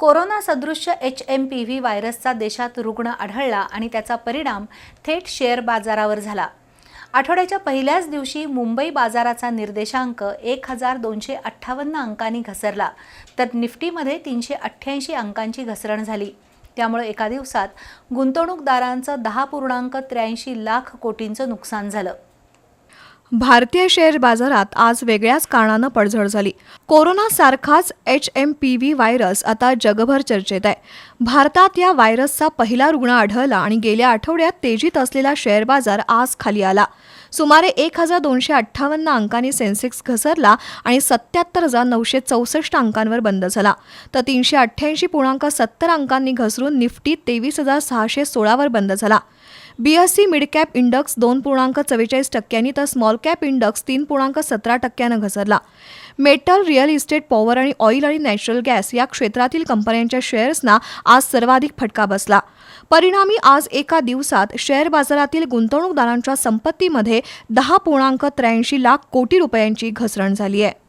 Corona सदृश्य H M P V व्हायरसचा देशात रुग्ण आढळला आणि त्याचा परिणाम थेट शेअर बाजारावर झाला. आठवड्याच्या पहिल्याच दिवशी मुंबई बाजाराचा निर्देशांक एक हजार दोनशे अठ्ठावन्न अंकांनी घसरला तर निफ्टीमध्ये तीनशे अठ्ठ्याऐंशी अंकांची घसरण झाली. त्यामुळे एका दिवसात गुंतवणूकदारांचं दहा पूर्णांक त्र्याऐंशी लाख कोटींचं नुकसान झालं. भारतीय शेअर बाजारात आज वेगळ्याच कारणानं पडझड झाली. कोरोना सारखाच H M P V virus आता जगभर चर्चेत आहे. भारतात या व्हायरसचा पहिला रुग्ण आढळला आणि गेल्या आठवड्यात तेजीत असलेला शेअर बाजार आज खाली आला. सुमारे एक हजार दोनशे अठ्ठावन्न अंकांनी सेन्सेक्स घसरला आणि सत्याहत्तर हजार नऊशे चौसष्ट अंकांवर बंद झाला. तर तीनशे अठ्ठ्याऐंशी पूर्णांक सत्तर अंकांनी घसरून निफ्टी तेवीस हजार सहाशे सोळावर बंद झाला. बीएससी मिड कॅप इंडेक्स दोन पूर्णांक चव्वेचाळीस टक्क्यांनी तर स्मॉल कॅप इंडेक्स तीन पूर्णांक सतरा टक्क्यानं घसरला. मेटल रिअल इस्टेट पॉवर आणि ऑइल आणि नॅचरल गॅस या क्षेत्रातील कंपन्यांच्या शेअर्सना आज सर्वाधिक फटका बसला. परिणामी आज एका दिवसात शेअर बाजारातील गुंतवणूकदारांच्या संपत्तीमध्ये दहा पूर्णांक त्र्याऐंशी लाख कोटी रुपयांची घसरण झाली आहे